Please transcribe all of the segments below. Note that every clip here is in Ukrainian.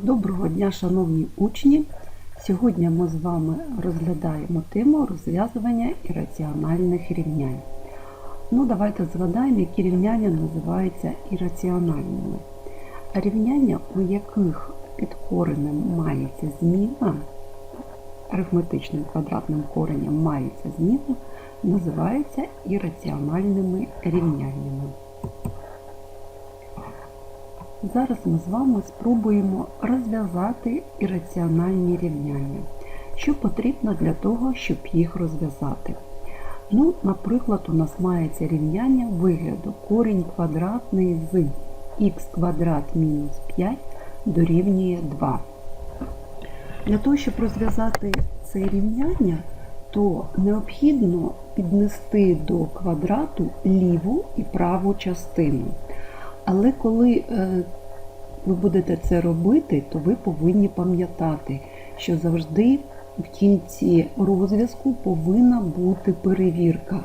Доброго дня, шановні учні! Сьогодні ми з вами розглядаємо тему розв'язування ірраціональних рівнянь. Ну, давайте згадаємо, які рівняння називаються ірраціональними. Рівняння, у яких під коренем мається зміна, арифметичним квадратним коренем мається зміна, називаються ірраціональними рівняннями. Зараз ми з вами спробуємо розв'язати ірраціональні рівняння. Що потрібно для того, щоб їх розв'язати? Ну, Наприклад, у нас мається рівняння вигляду корінь квадратний з х квадрат мінус 5 дорівнює 2. Для того, щоб розв'язати це рівняння, то необхідно піднести до квадрату ліву і праву частину. Але коли е, ви будете це робити, то ви повинні пам'ятати, що завжди в кінці розв'язку повинна бути перевірка.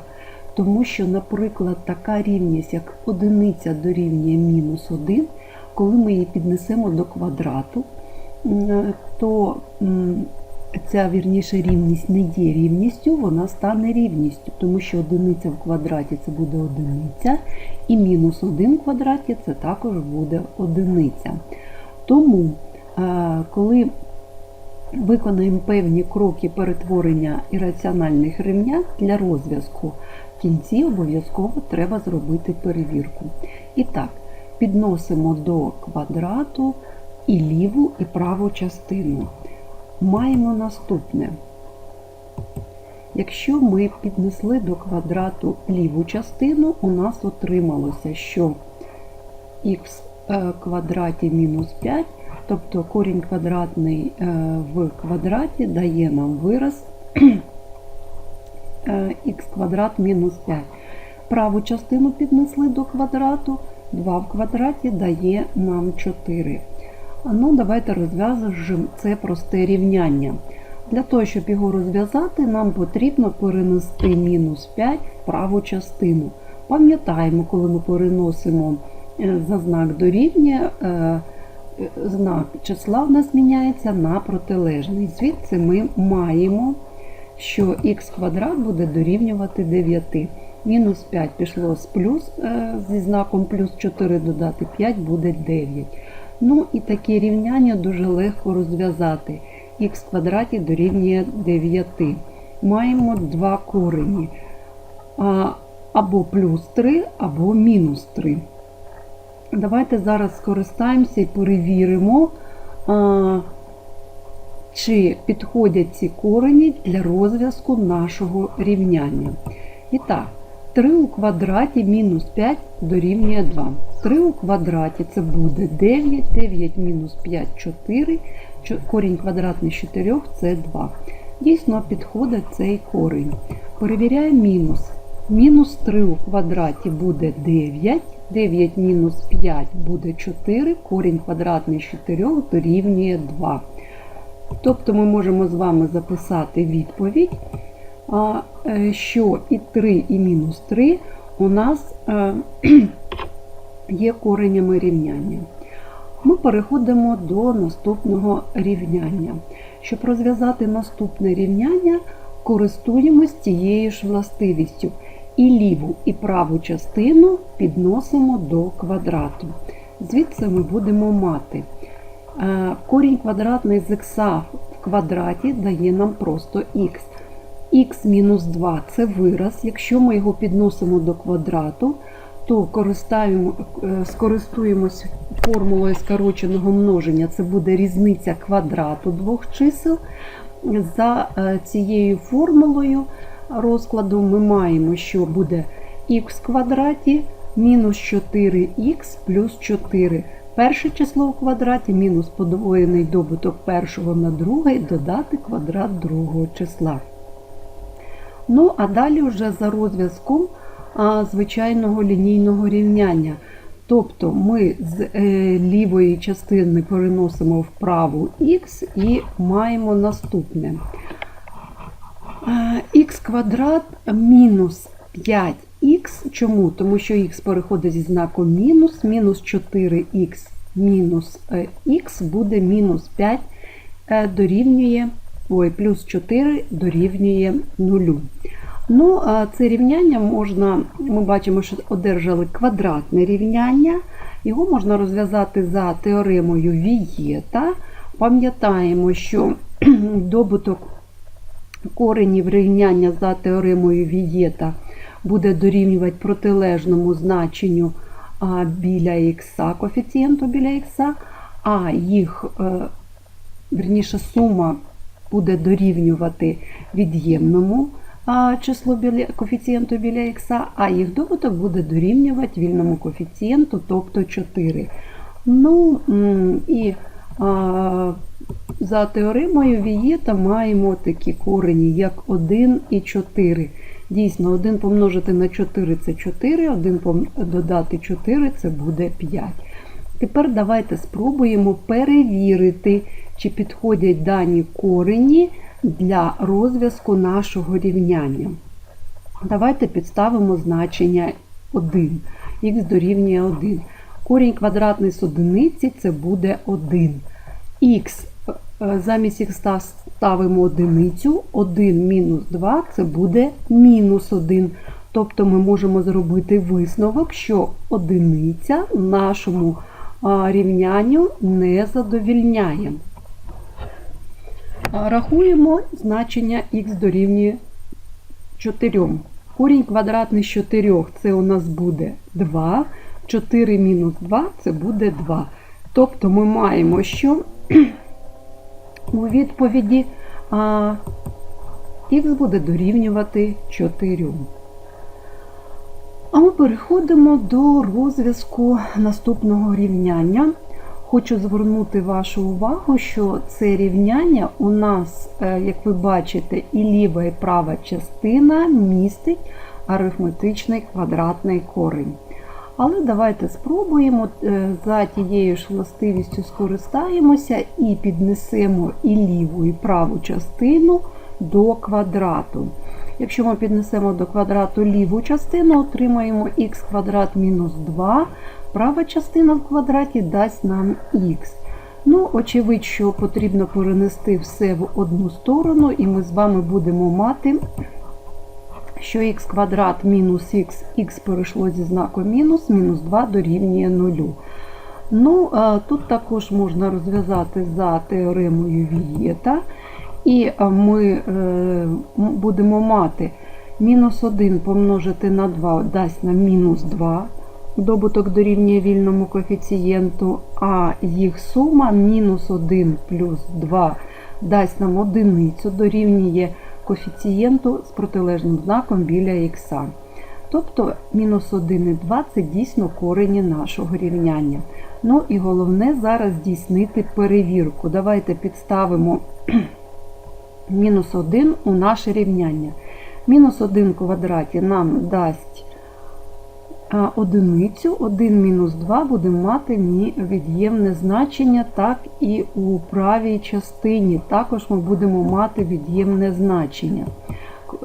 Тому що, наприклад, така рівність, як одиниця дорівнює мінус 1, коли ми її піднесемо до квадрату, то м, ця вірніше рівність не є рівністю, вона стане рівністю, тому що одиниця в квадраті це буде одиниця, і мінус 1 в квадраті це також буде одиниця. Тому, е, коли виконаємо певні кроки перетворення ірраціональних рівнянь для розв'язку, в кінці обов'язково треба зробити перевірку. І так, підносимо до квадрату і ліву, і праву частину маємо наступне. Якщо ми піднесли до квадрату ліву частину, у нас отрималося, що х квадраті мінус 5, тобто корінь квадратний в квадраті дає нам вираз х квадрат мінус 5. Праву частину піднесли до квадрату, 2 в квадраті дає нам 4. Ну, Давайте розв'яжемо це просте рівняння. Для того, щоб його розв'язати, нам потрібно перенести мінус 5 в праву частину. Пам'ятаємо, коли ми переносимо за знак дорівнює, знак числа в нас міняється на протилежний. Звідси ми маємо, що х квадрат буде дорівнювати 9. Мінус 5 пішло з плюс, зі знаком плюс 4 додати 5 буде 9. Ну і такі рівняння дуже легко розв'язати. Х квадраті дорівнює 9. Маємо два корені. Або плюс 3, або мінус 3. Давайте зараз скористаємося і перевіримо, чи підходять ці корені для розв'язку нашого рівняння. І так, 3 у квадраті мінус 5 дорівнює 2. 3 у квадраті це буде 9, 9 мінус 5 4, корінь квадратний з 4 це 2. Дійсно підходить цей корінь. Перевіряємо мінус. Мінус 3 у квадраті буде 9, 9 мінус 5 буде 4, корінь квадратний з 4 дорівнює 2. Тобто ми можемо з вами записати відповідь, що і 3, і мінус 3 у нас є коренями рівняння. Ми переходимо до наступного рівняння. Щоб розв'язати наступне рівняння, користуємось цією ж властивістю. І ліву, і праву частину підносимо до квадрату. Звідси ми будемо мати корінь квадратний з х в квадраті дає нам просто х. Х-2 це вираз. Якщо ми його підносимо до квадрату, то скористуємось формулою скороченого множення, це буде різниця квадрату двох чисел. За цією формулою розкладу ми маємо, що буде х квадраті мінус 4х плюс 4. Перше число в квадраті мінус подвоєний добуток першого на друге додати квадрат другого числа. Ну, а далі вже за розв'язком звичайного лінійного рівняння. Тобто ми з е, лівої частини переносимо в праву х і маємо наступне х квадрат мінус 5х. Чому? Тому що х переходить зі знаком мінус, мінус 4х мінус х буде мінус 5 е, дорівнює, ой, плюс 4 дорівнює 0. Ну, це рівняння можна, ми бачимо, що одержали квадратне рівняння. Його можна розв'язати за теоремою Вієта. Пам'ятаємо, що добуток коренів рівняння за теоремою Вієта буде дорівнювати протилежному значенню біля х, коефіцієнту біля х, а їх, е, верніше, сума буде дорівнювати від'ємному числу біля коефіцієнту біля х, а їх добуток буде дорівнювати вільному коефіцієнту, тобто 4. Ну і а, за теоремою Вієта маємо такі корені, як 1 і 4. Дійсно, 1 помножити на 4 це 4, 1 додати 4 це буде 5. Тепер давайте спробуємо перевірити, чи підходять дані корені для розв'язку нашого рівняння. Давайте підставимо значення 1. Х дорівнює 1. Корінь квадратний з одиниці це буде 1. Х замість х ставимо одиницю, 1 мінус 2 це буде мінус 1. Тобто ми можемо зробити висновок, що одиниця нашому рівнянню не задовільняє. Рахуємо значення х дорівнює 4. Корінь квадратний з 4 це у нас буде 2. 4 мінус 2 це буде 2. Тобто ми маємо, що у відповіді а, х буде дорівнювати 4. А ми переходимо до розв'язку наступного рівняння. Хочу звернути вашу увагу, що це рівняння у нас, е, як ви бачите, і ліва, і права частина містить арифметичний квадратний корень. Але давайте спробуємо е, за тією ж властивістю скористаємося і піднесемо і ліву, і праву частину до квадрату. Якщо ми піднесемо до квадрату ліву частину, отримаємо х квадрат мінус 2, права частина в квадраті дасть нам х. Ну, очевидь, що потрібно перенести все в одну сторону, і ми з вами будемо мати що х квадрат мінус х, х перейшло зі знаком мінус, мінус 2 дорівнює 0. Ну, Тут також можна розв'язати за теоремою Вієта. І ми е, будемо мати мінус 1 помножити на 2 дасть нам мінус 2. Добуток дорівнює вільному коефіцієнту, а їх сума мінус 1 плюс 2 дасть нам одиницю дорівнює коефіцієнту з протилежним знаком біля х. Тобто мінус 1 і 2 це дійсно корені нашого рівняння. Ну і головне зараз здійснити перевірку. Давайте підставимо мінус 1 у наше рівняння. Мінус 1 в квадраті нам дасть одиницю, 1 мінус 2 будемо мати від'ємне значення, так і у правій частині також ми будемо мати від'ємне значення.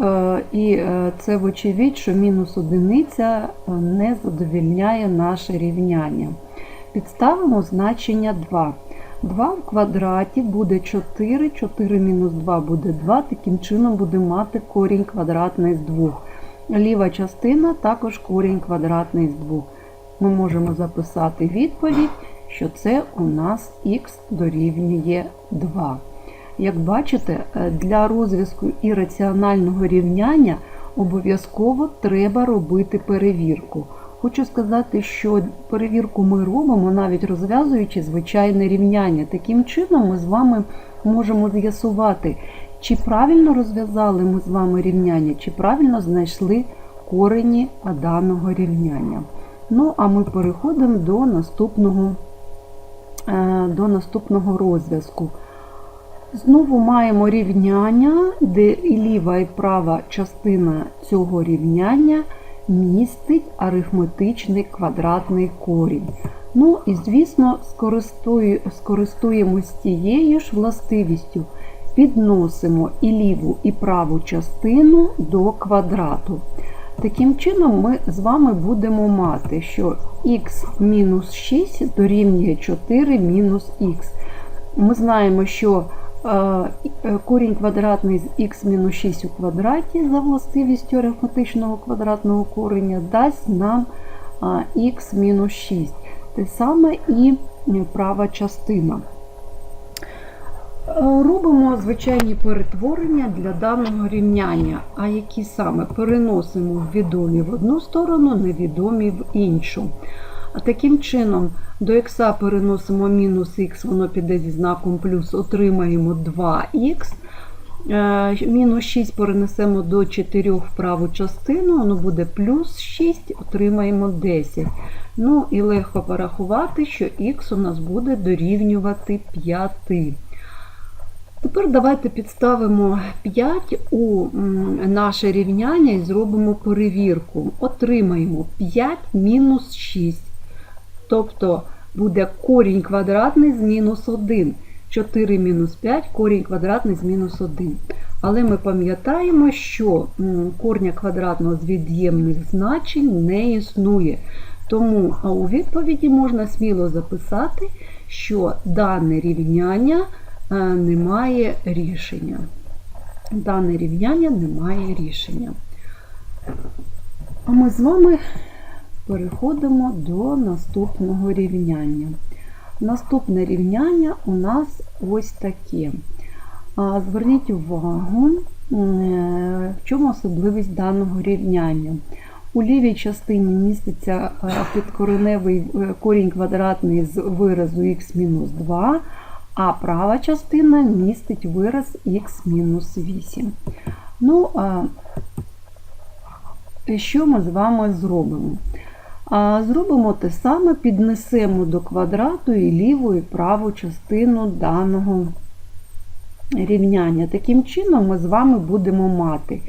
Е, і е, це вочевидь, що мінус одиниця е, не задовільняє наше рівняння. Підставимо значення 2. 2 в квадраті буде 4, 4 мінус 2 буде 2, таким чином будемо мати корінь квадратний з 2. Ліва частина також корінь квадратний з 2. Ми можемо записати відповідь, що це у нас х дорівнює 2. Як бачите, е, для розв'язку ірраціонального рівняння обов'язково треба робити перевірку. Хочу сказати, що перевірку ми робимо, навіть розв'язуючи звичайне рівняння. Таким чином, ми з вами можемо з'ясувати, чи правильно розв'язали ми з вами рівняння, чи правильно знайшли корені даного рівняння. Ну, а ми переходимо до наступного, е, до наступного розв'язку. Знову маємо рівняння, де і ліва, і права частина цього рівняння містить арифметичний квадратний корінь. Ну і, звісно, скористуємось тією ж властивістю підносимо і ліву, і праву частину до квадрату. Таким чином, ми з вами будемо мати, що х мінус 6 дорівнює 4 мінус х. Ми знаємо, що е, е, корінь квадратний з х мінус 6 у квадраті за властивістю арифметичного квадратного кореня дасть нам х мінус 6. Те саме і права частина. Е, Робимо звичайні перетворення для даного рівняння, а які саме переносимо відомі в одну сторону, невідомі в іншу. А таким чином до х переносимо мінус х, воно піде зі знаком плюс, отримаємо 2х. Е, Мінус 6 перенесемо до 4 в праву частину, воно буде плюс 6, отримаємо 10. Ну і легко порахувати, що х у нас буде дорівнювати 5. Тепер давайте підставимо 5 у наше рівняння і зробимо перевірку. Отримаємо 5 мінус 6. Тобто буде корінь квадратний з мінус 1. 4 мінус 5 корінь квадратний з мінус 1. Але ми пам'ятаємо, що корня квадратного з від'ємних значень не існує. Тому у відповіді можна сміло записати, що дане рівняння е, не має рішення. Дане рівняння не має рішення. А ми з вами переходимо до наступного рівняння. Наступне рівняння у нас ось таке. Зверніть увагу, в чому особливість даного рівняння. У лівій частині міститься е, підкореневий е, корінь квадратний з виразу х-2, а права частина містить вираз х-8. Ну, а що ми з вами зробимо? А Зробимо те саме, піднесемо до квадрату і ліву і праву частину даного рівняння. Таким чином, ми з вами будемо мати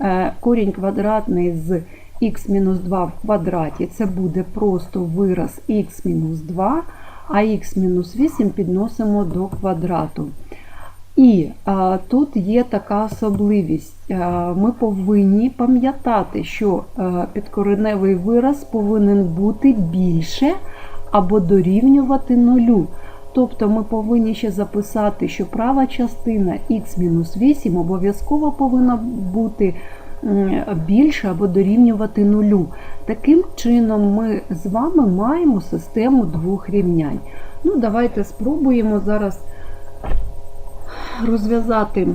е, корінь квадратний з х-2 в квадраті, це буде просто вираз х-2, а х-8 підносимо до квадрату. І а, тут є така особливість. А, ми повинні пам'ятати, що а, підкореневий вираз повинен бути більше або дорівнювати нулю. Тобто ми повинні ще записати, що права частина х-8 обов'язково повинна бути більше або дорівнювати нулю. Таким чином, ми з вами маємо систему двох рівнянь. Ну, Давайте спробуємо зараз розв'язати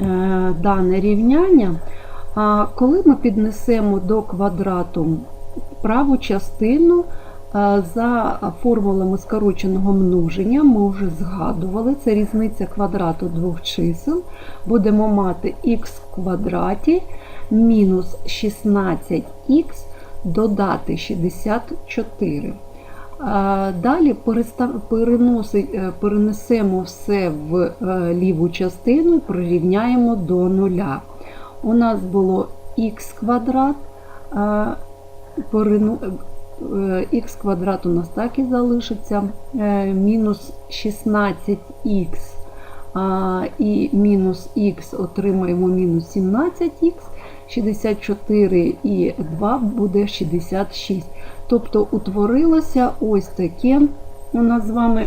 е, дане рівняння, коли ми піднесемо до квадрату праву частину за формулами скороченого множення, ми вже згадували, це різниця квадрату двох чисел, будемо мати х квадраті мінус 16х додати 64. Далі е, перенесемо все в е, ліву частину і прирівняємо до нуля. У нас було х квадрат, х квадрат у нас так і залишиться, е, мінус 16х і мінус х отримаємо мінус 17х, 64 і 2 буде 66. Тобто утворилося ось таке у нас з вами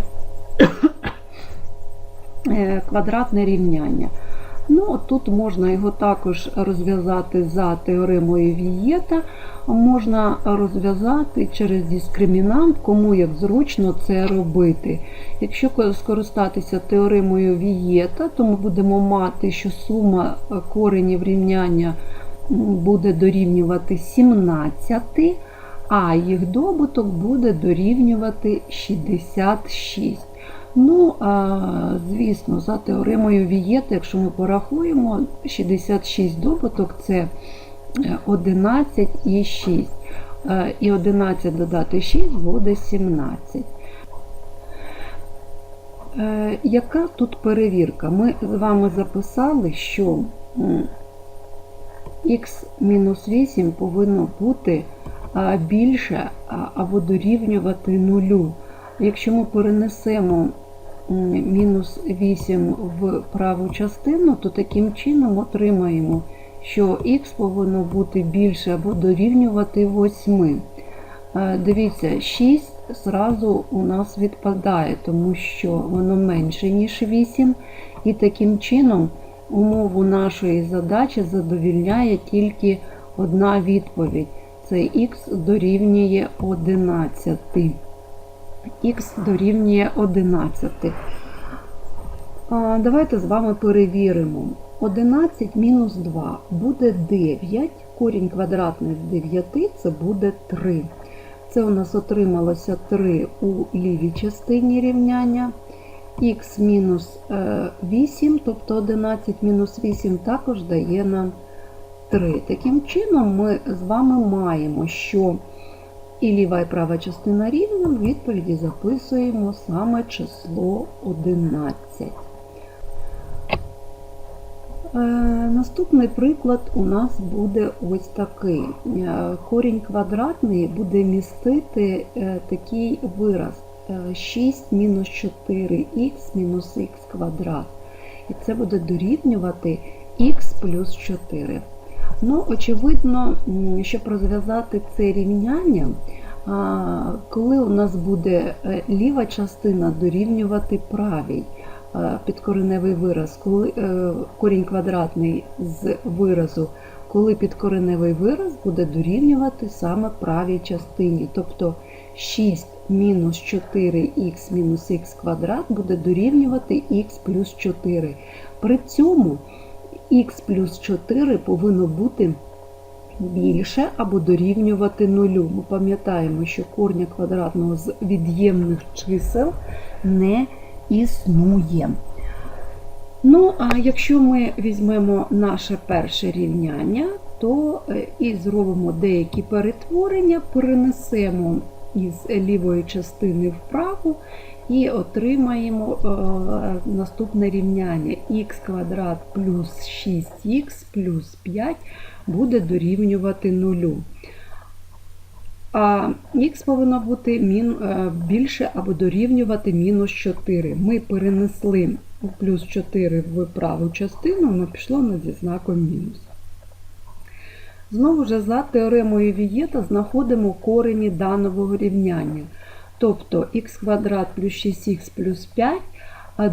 е, квадратне рівняння. Ну, Тут можна його також розв'язати за теоремою Вієта, можна розв'язати через дискримінант, кому як зручно це робити. Якщо скористатися теоремою Вієта, то ми будемо мати, що сума коренів рівняння буде дорівнювати 17 а їх добуток буде дорівнювати 66. Ну, звісно, за теоремою Вієта, якщо ми порахуємо, 66 добуток це 11 і 6. І 11 додати 6 буде 17. Е, яка тут перевірка? Ми з вами записали, що х-8 повинно бути більше або дорівнювати нулю. Якщо ми перенесемо мінус 8 в праву частину, то таким чином отримаємо, що х повинно бути більше або дорівнювати 8. Е, Дивіться, 6 зразу у нас відпадає, тому що воно менше, ніж 8. І таким чином умову нашої задачі задовільняє тільки одна відповідь. Це х дорівнює 11. Х дорівнює 11. Давайте з вами перевіримо. 11 мінус 2 буде 9, корінь квадратний з 9 це буде 3. Це у нас отрималося 3 у лівій частині рівняння. Х мінус е, 8, тобто 11 мінус 8 також дає нам 3. Таким чином, ми з вами маємо, що і ліва і права частина рівня в відповіді записуємо саме число 11. Е, Наступний приклад у нас буде ось такий. Е, Корінь квадратний буде містити е, такий вираз е, 6 мінус 4х мінус х квадрат. І це буде дорівнювати х плюс 4. Ну, очевидно, щоб розв'язати це рівняння, коли у нас буде е, ліва частина дорівнювати правій, підкореневий вираз, коли е, корінь квадратний з виразу, коли підкореневий вираз буде дорівнювати саме правій частині. Тобто 6 мінус 4х мінус х квадрат буде дорівнювати х плюс 4. При цьому х плюс 4 повинно бути більше або дорівнювати нулю. Ми пам'ятаємо, що корня квадратного з від'ємних чисел не існує. Ну, а якщо ми візьмемо наше перше рівняння, то е, і зробимо деякі перетворення, перенесемо із лівої частини вправу і отримаємо е, наступне рівняння х квадрат плюс 6х плюс 5 буде дорівнювати нулю. А х повинно бути мін, е, більше або дорівнювати мінус 4. Ми перенесли плюс 4 в праву частину, воно пішло на зі знаком мінус. Знову ж за теоремою Вієта знаходимо корені даного рівняння. Тобто х квадрат плюс 6х плюс 5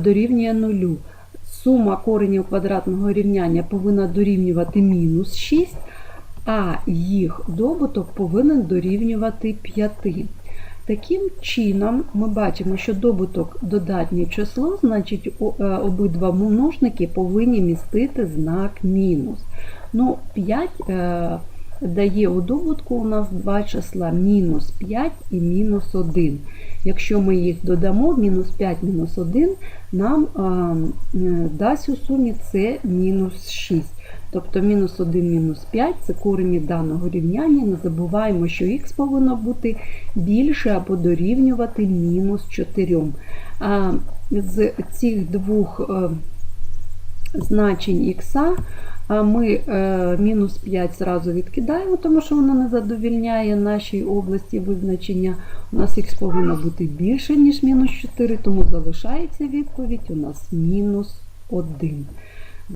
дорівнює 0. Сума коренів квадратного рівняння повинна дорівнювати мінус 6, а їх добуток повинен дорівнювати 5. Таким чином, ми бачимо, що добуток додатнє число, значить е, обидва множники повинні містити знак мінус. Ну, 5 е, дає у добутку у нас два числа мінус 5 і мінус 1. Якщо ми їх додамо, мінус 5 мінус 1 нам е, дасть у сумі це мінус 6. Тобто мінус 1 мінус 5 це корені даного рівняння. Не забуваємо, що х повинно бути більше або дорівнювати мінус 4. А з цих двох е, значень х а ми е, мінус 5 зразу відкидаємо, тому що воно не задовільняє нашій області визначення. У нас х повинно бути більше, ніж мінус 4, тому залишається відповідь у нас мінус 1.